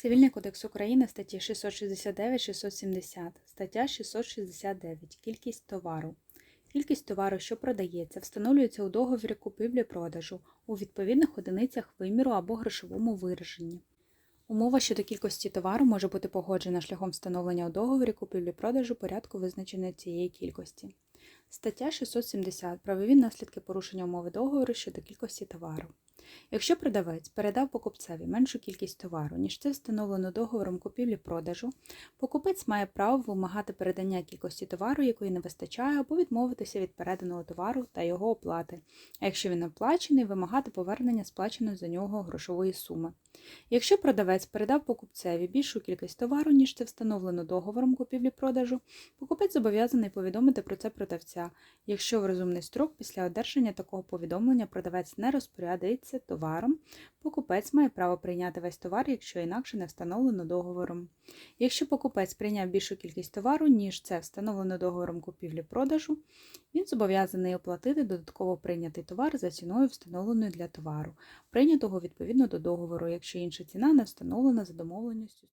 Цивільний кодекс України статті 669-670, стаття 669. Кількість товару. Кількість товару, що продається, встановлюється у договорі купівлі-продажу у відповідних одиницях виміру або грошовому вираженні. Умова щодо кількості товару може бути погоджена шляхом встановлення у договорі купівлі-продажу порядку визначення цієї кількості. Стаття 670. Правові наслідки порушення умови договору щодо кількості товару. Якщо продавець передав покупцеві меншу кількість товару, ніж це встановлено договором купівлі-продажу, покупець має право вимагати передання кількості товару, якої не вистачає, або відмовитися від переданого товару та його оплати, а якщо він оплачений, вимагати повернення сплаченої за нього грошової суми. Якщо продавець передав покупцеві більшу кількість товару, ніж це встановлено договором купівлі-продажу, покупець зобов'язаний повідомити про це продавця, якщо в розумний строк після одержання такого повідомлення продавець не розпорядиться товаром, покупець має право прийняти весь товар, якщо інакше не встановлено договором. Якщо покупець прийняв більшу кількість товару, ніж це встановлено договором купівлі-продажу, він зобов'язаний оплатити додатково прийнятий товар за ціною, встановленою для товару, прийнятого відповідно до договору, якщо інша ціна не встановлена за домовленістю.